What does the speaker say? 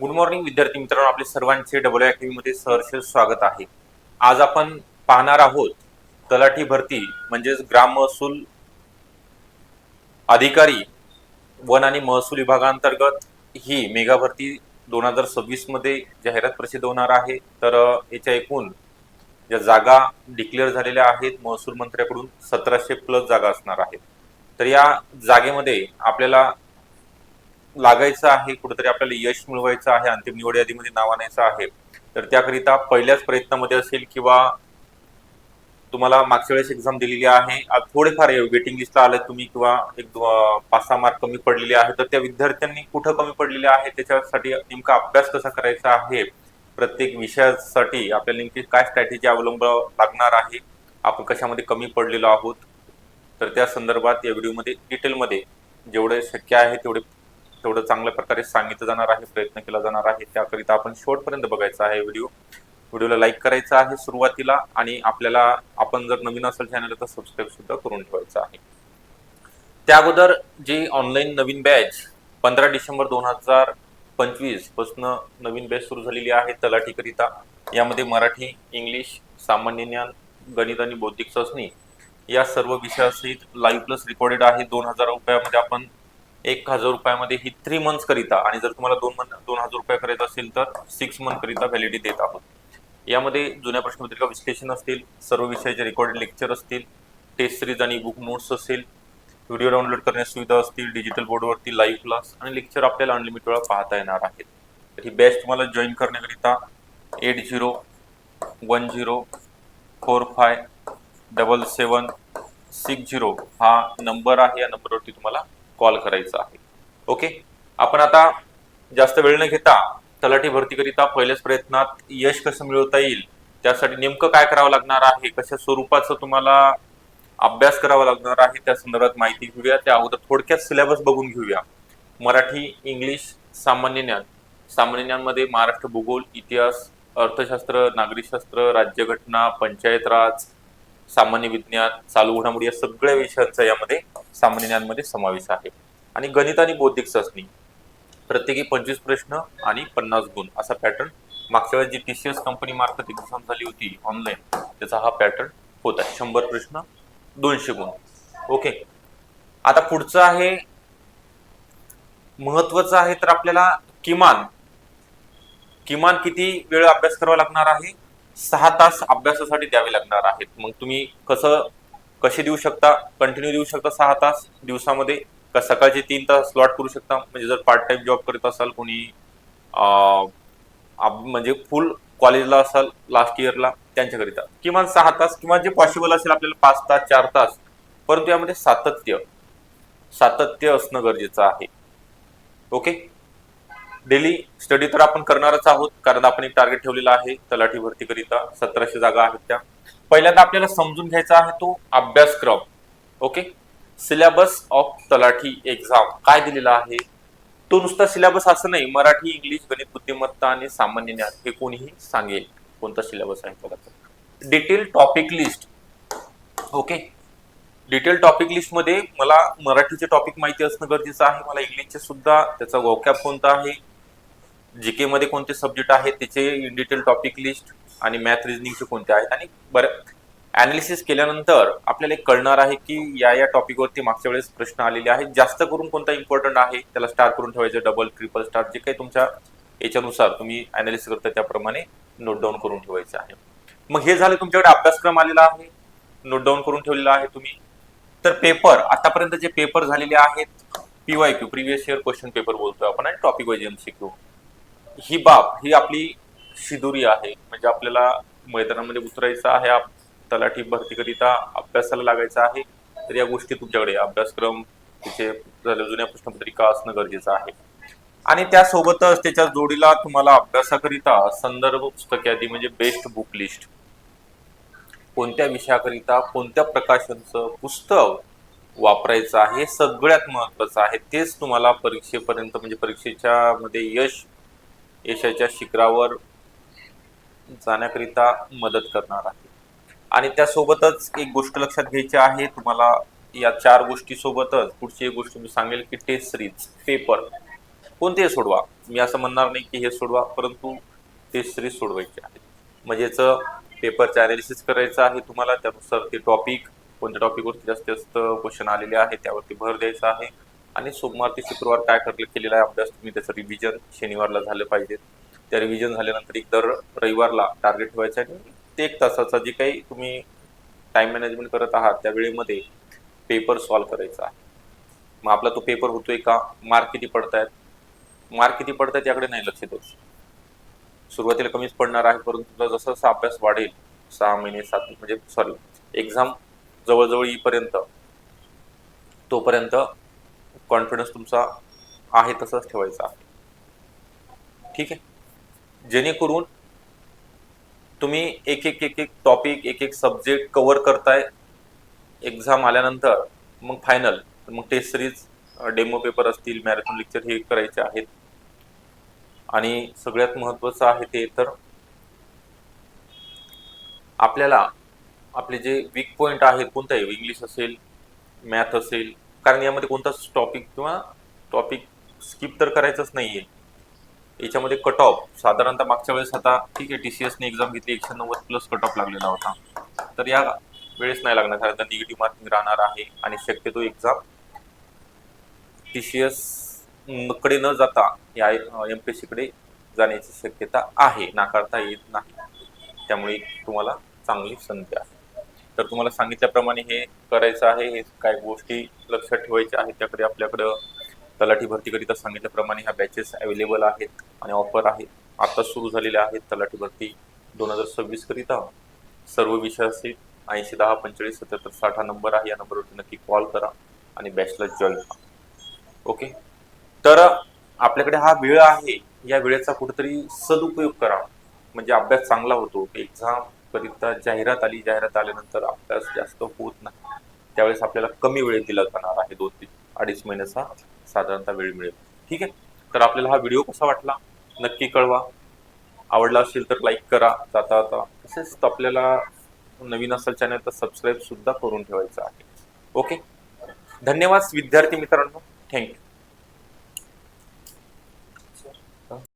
Good morning विद्यार्थी मित्रांनो. आपले सर्वांचे डबल अकॅडमी मध्ये सहर्ष स्वागत आहे. आज आपण पाहणार आहोत तलाठी भरती म्हणजेच ग्राम महसूल अधिकारी वन आणि महसूल विभागांतर्गत ही मेगा भरती दोन हजार सव्वीसमध्ये जाहिरात प्रसिद्ध होणार आहे. तर याच्या एकूण ज्या जागा डिक्लेअर झालेल्या आहेत महसूल मंत्र्याकडून सतराशे प्लस जागा असणार आहेत. तर या जागेमध्ये आपल्याला लागायचं आहे कुठेतरी आपल्याला यश मिळवायचं आहे अंतिम निवड यादीमध्ये नाव आणायचं आहे तर त्याकरिता पहिल्याच प्रयत्नामध्ये असेल किंवा तुम्हाला मागच्या वेळेस एक्झाम दिलेली आहे थोडेफार वेटिंग लिस्टला आले तुम्ही किंवा एक पाच सहा मार्क कमी पडलेले आहे तर त्या विद्यार्थ्यांनी कुठं कमी पडलेले आहे त्याच्यासाठी नेमका अभ्यास कसा करायचा आहे प्रत्येक विषयासाठी आपल्याला नेमकी काय स्ट्रॅटेजी अवलंब लागणार आहे आपण कशामध्ये कमी पडलेलो आहोत तर त्या संदर्भात या व्हिडिओमध्ये डिटेलमध्ये जेवढे शक्य आहे तेवढे तेवढं चांगल्या प्रकारे सांगितलं जाणार आहे प्रयत्न केला जाणार आहे. त्याकरिता आपण शेवटपर्यंत बघायचा आहे व्हिडिओ. व्हिडिओला लाईक करायचा आहे सुरुवातीला आणि आपल्याला आपण जर नवीन असेल चॅनल तर सबस्क्राईब सुद्धा करून ठेवायचं आहे. त्या अगोदर जी ऑनलाईन नवीन बॅच पंधरा डिसेंबर दोन हजार पंचवीसपासून नवीन बॅच सुरू झालेली आहे तलाठीकरिता. यामध्ये मराठी इंग्लिश सामान्य ज्ञान गणित आणि बौद्धिक चाचणी या सर्व विषयासहित लाईव्ह प्लस रेकॉर्डेड आहे. दोन हजार रुपयामध्ये आपण एक हजार रुपयामध्ये ही थ्री मंथ्स करिता आणि जर तुम्हाला दोन मंथ दोन हजार रुपये करायचं असेल तर सिक्स मंथ करिता व्हॅलिडिटी देत आहोत. यामध्ये जुन्या प्रश्नपत्रिका विश्लेषण असतील सर्व विषयाचे रेकॉर्डेड लेक्चर असतील टेस्ट सिरीज आणि बुक नोट्स असेल व्हिडिओ डाउनलोड करण्यास सुविधा असतील डिजिटल बोर्डवरती लाईव्ह क्लास आणि लेक्चर आपल्याला अनलिमिटेड वेळा पाहता येणार आहेत. तर ही बॅच तुम्हाला जॉईन करण्याकरिता eight zero one zero four five double seven six zero हा नंबर आहे या नंबरवरती तुम्हाला कॉल करायचा आहे. ओके आपण आता जास्त वेळ न घेता तलाठी भरतीकरिता पहिल्याच प्रयत्नात यश कसं मिळवता येईल? त्यासाठी नेमकं काय करावं लागणार आहे? कशा स्वरूपाचं तुम्हाला अभ्यास करावा लागणार आहे? त्या संदर्भात माहिती घेऊया. त्या अगोदर थोडक्यात सिलेबस बघून घेऊया. मराठी इंग्लिश सामान्य ज्ञान. सामान्य ज्ञानमध्ये महाराष्ट्र भूगोल इतिहास अर्थशास्त्र नागरिकशास्त्र राज्यघटना पंचायत राज सामान्य विज्ञान चालू घडामोडी या सगळ्या विषयांचा यामध्ये सामान्य ज्ञानमध्ये समावेश आहे. आणि गणित आणि बौद्धिक चाचणी प्रत्येकी पंचवीस प्रश्न आणि पन्नास गुण असा पॅटर्न मागच्या वेळेस G T C S company मार्फत एक्झाम झाली होती ऑनलाईन त्याचा हा पॅटर्न होता शंभर प्रश्न दोनशे गुण. ओके आता पुढचं आहे महत्वाचं आहे तर आपल्याला किमान किमान किती वेळ अभ्यास करावा लागणार आहे? सहा तास अभ्यासासाठी द्यावे लागणार आहेत. मग तुम्ही कसं कसे देऊ शकता? कंटिन्यू देऊ शकता सहा तास दिवसामध्ये? का सकाळचे तीन तास स्लॉट करू शकता? म्हणजे जर पार्ट टाइम जॉब करत असाल कोणी म्हणजे फुल कॉलेजला असाल लास्ट इयरला त्यांच्याकरिता. किमान सहा तास किंवा जे पॉसिबल असेल आपल्याला पाच तास चार तास. परंतु यामध्ये सातत्य सातत्य असणं गरजेचं आहे. ओके डेली स्टडी तर आपण करणारच आहोत कारण आपण एक टार्गेट ठेवलेला आहे तलाठी भरतीकरिता सतराशे जागा आहेत त्या. पहिल्यांदा आपल्याला समजून घ्यायचा आहे तो अभ्यासक्रम okay syllabus of Talathi exam काय दिलेला आहे? तो नुसता सिलेबस असं नाही मराठी इंग्लिश गणित बुद्धिमत्ता आणि सामान्य ज्ञान हे कोणीही सांगेल कोणता सिलेबस आहे बघा detail topic list okay detail topic लिस्टमध्ये मला मराठीचे टॉपिक माहिती असणं गरजेचं आहे मला इंग्लिशचे सुद्धा त्याचा वॉकॅप कोणता आहे? जीके मध्ये कोणते सब्जेक्ट आहेत त्याचे इन डिटेल टॉपिक लिस्ट आणि मॅथ रिजनिंगचे कोणते आहेत? आणि बरं अनालिसिस केल्यानंतर आपल्याला एक कळणार आहे की या या टॉपिकवरती मागच्या वेळेस प्रश्न आलेले आहेत. जास्त करून कोणता इम्पॉर्टंट आहे? त्याला स्टार करून ठेवायचं डबल ट्रिपल स्टार जे काही तुमच्या याच्यानुसार तुम्ही अनालिसिस करता त्याप्रमाणे नोट डाऊन करून ठेवायचं आहे. मग हे झालं तुमच्याकडे अभ्यासक्रम आलेला आहे. नोट डाऊन करून ठेवलेला आहे तुम्ही. तर पेपर आतापर्यंत जे पेपर झालेले आहेत P Y Q previous year question paper बोलतोय आपण आणि टॉपिक वाईज एमसीक्यू ही बाब ही आपली शिदुरी आहे. म्हणजे आपल्याला मैदानामध्ये उतरायचं आहे तलाठी भरतीकरिता अभ्यासाला लागायचं आहे. तर या गोष्टी तुमच्याकडे अभ्यासक्रम तिचे झाले जुन्या प्रश्नपत्रिका असणं गरजेचं आहे. आणि त्यासोबतच त्याच्या जोडीला तुम्हाला अभ्यासाकरिता संदर्भ पुस्तक यादी म्हणजे बेस्ट बुक लिस्ट कोणत्या विषयाकरिता कोणत्या प्रकाशनचं पुस्तक वापरायचं आहे हे सगळ्यात महत्वाचं आहे. तेच तुम्हाला परीक्षेपर्यंत म्हणजे परीक्षेच्या मध्ये यश यशाच्या शिखरावर जाण्याकरिता मदत करणार आहे. आणि त्यासोबतच एक गोष्ट लक्षात घ्यायची आहे तुम्हाला या चार गोष्टीसोबतच पुढची एक गोष्ट मी सांगेल की टेस्ट सिरीज पेपर कोणते सोडवा. मी असं म्हणणार नाही की हे सोडवा परंतु टेस्ट सिरीज सोडवायची आहे. म्हणजेच पेपरचं अनालिसिस करायचं आहे तुम्हाला त्यानुसार ते टॉपिक कोणत्या टॉपिकवरती जास्तीत जास्त क्वेश्चन आलेले आहे त्यावरती भर द्यायचा आहे. आणि सोमवार ते शुक्रवार काय करले केलेला आहे अभ्यास तुम्ही त्याचं रिव्हिजन शनिवारला झालं पाहिजे. त्या रिव्हिजन झाल्यानंतर एक दर रविवारला टार्गेट ठेवायचं आहे. आणि ते एक तासाचा जे काही तुम्ही टाइम मॅनेजमेंट करत आहात त्या वेळेमध्ये पेपर सॉल्व्ह करायचा आहे. मग आपला तो पेपर होतोय का? मार्क किती पडतायत? मार्क किती पडतायत याकडे नाही लक्ष देऊ सुरुवातीला कमीच पडणार आहे परंतु तुझा जसा जसा अभ्यास वाढेल सहा महिने सात म्हणजे सॉरी एक्झाम जवळजवळ येईपर्यंत तोपर्यंत कॉन्फिडन्स तुमचा आहे तसाच ठेवायचा. आहे ठीक आहे? जेणेकरून तुम्ही एक एक एक एक टॉपिक एक एक सब्जेक्ट कव्हर करताय एक्झाम आल्यानंतर मग फायनल मग टेस्ट सिरीज डेमो पेपर असतील मॅरेथॉन लेक्चर हे करायचे आहेत. आणि सगळ्यात महत्त्वाचं आहे ते तर आपल्याला आपले जे वीक पॉईंट आहेत कोणताही इंग्लिश असेल मॅथ असेल कारण यामध्ये कोणताच टॉपिक किंवा टॉपिक स्किप तर करायचंच नाहीये. याच्यामध्ये कट ऑफ साधारणतः मागच्या वेळेस आता ठीक आहे टी सी एसने एक्झाम घेतली एकशे नव्वद प्लस कट ऑफ लागलेला होता. तर या वेळेस नाही लागणार कारण निगेटिव्ह मार्किंग राहणार आहे आणि शक्यतो एक्झाम टी सी एसकडे न जाता या एम पी एस जाण्याची शक्यता आहे. नाकारता येत नाही. त्यामुळे तुम्हाला चांगली संधी आहे. तर तुम्हाला सांगितल्याप्रमाणे हे करायचं आहे हे काय गोष्टी लक्षात ठेवायच्या आहेत त्याकडे आपल्याकडं. तलाठी भरतीकरिता सांगितल्याप्रमाणे ह्या बॅचेस अवेलेबल आहेत आणि ऑफर आहेत. आता सुरू झालेल्या आहेत तलाठी भरती दोन हजार सव्वीस करिता. सर्व विषय ऐंशी दहा पंचेचाळीस सत्याहत्तर साठ हा नंबर आहे. या नंबरवरती नक्की कॉल करा आणि बॅचला जॉईन करा. ओके तर आपल्याकडे हा वेळ आहे. या वेळेचा कुठेतरी सदुपयोग करा. म्हणजे अभ्यास चांगला होतो. एक्झाम करिता जाहिरात आली जाहिरात आल्यानंतर अभ्यास जास्त होत नाही. त्यावेळेस आपल्याला कमी वेळ दिला जाणार आहे दोन ते अडीच महिन्याचा साधारणतः वेळ मिळेल. ठीक आहे? तर आपल्याला हा व्हिडिओ कसा वाटला? नक्की कळवा. आवडला असेल तर लाईक करा. जाता जाता तसेच आपल्याला नवीन असेल चॅनल तर सबस्क्राईब सुद्धा करून ठेवायचं आहे. ओके? धन्यवाद विद्यार्थी मित्रांनो. थँक्यू